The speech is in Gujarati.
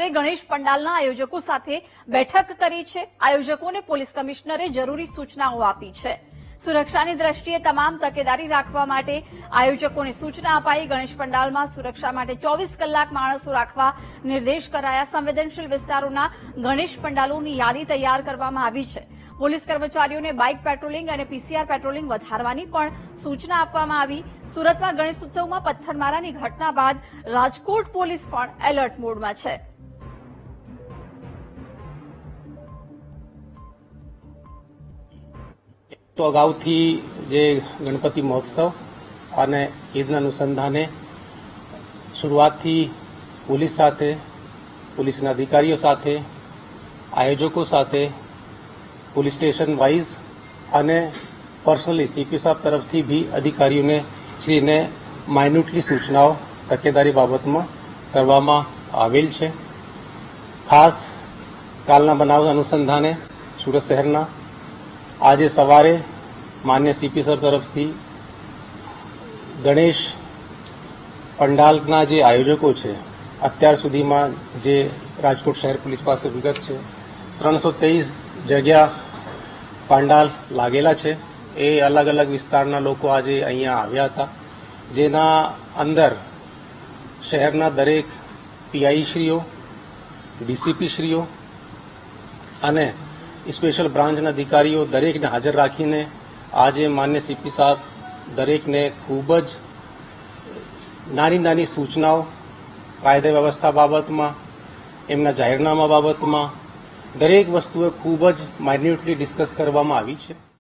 કમિશનરે ગણેશ પંડાલના આયોજકો સાથે બેઠક કરી છે. આયોજકોને પોલીસ કમિશનરે જરૂરી સૂચનાઓ આપી છે. સુરક્ષાની દ્રષ્ટિએ તમામ તકેદારી રાખવા માટે આયોજકોને સૂચના અપાઈ. ગણેશ પંડાલમાં સુરક્ષા માટે ચોવીસ કલાક માણસો રાખવા નિર્દેશ કરાયા. સંવેદનશીલ વિસ્તારોના ગણેશ પંડાલોની યાદી તૈયાર કરવામાં આવી છે. પોલીસ કર્મચારીઓને બાઇક પેટ્રોલિંગ અને પીસીઆર પેટ્રોલિંગ વધારવાની પણ સૂચના આપવામાં આવી. સુરતમાં ગણેશ ઉત્સવમાં પથ્થરમારાની ઘટના બાદ રાજકોટ પોલીસ પણ એલર્ટ મોડમાં છે. તો અગાઉથી જે ગણપતિ મહોત્સવ અને ઈદના અનુસંધાને શરૂઆતથી પોલીસ સાથે, પોલીસના અધિકારીઓ સાથે, આયોજકો સાથે, પોલીસ સ્ટેશન વાઇઝ અને પર્સનલી સીપી સાહેબ તરફથી બી અધિકારીઓને શ્રીને માઇન્યુટલી સૂચનાઓ તકેદારી બાબતમાં કરવામાં આવેલ છે. ખાસ કાલના બનાવ અનુસંધાને સુરત શહેરના આજે સવારે માન્ય સીપી સર તરફથી ગણેશ પંડાલના જે આયોજકો છે, અત્યાર સુધીમાં જે રાજકોટ શહેર પોલીસ પાસે વિગત છે, ત્રણસો તેવીસ જગ્યા પંડાલ લાગેલા છે. એ અલગ અલગ વિસ્તારના લોકો આજે અહીંયા આવ્યા હતા, જેના અંદર શહેરના દરેક પીઆઈશ્રીઓ ડીસીપીશ્રીઓ અને સ્પેશિયલ બ્રાન્ચના અધિકારીઓ દરેકને હાજર રાખીને આજે માન્ય સીપી સાહેબ દરેકને ખૂબ જ નાની નાની સૂચનાઓ કાયદા વ્યવસ્થા બાબતમાં એમના જાહેરનામા બાબતમાં દરેક વસ્તુએ ખૂબ જ માઇન્યુટલી ડિસ્કસ કરવામાં આવી છે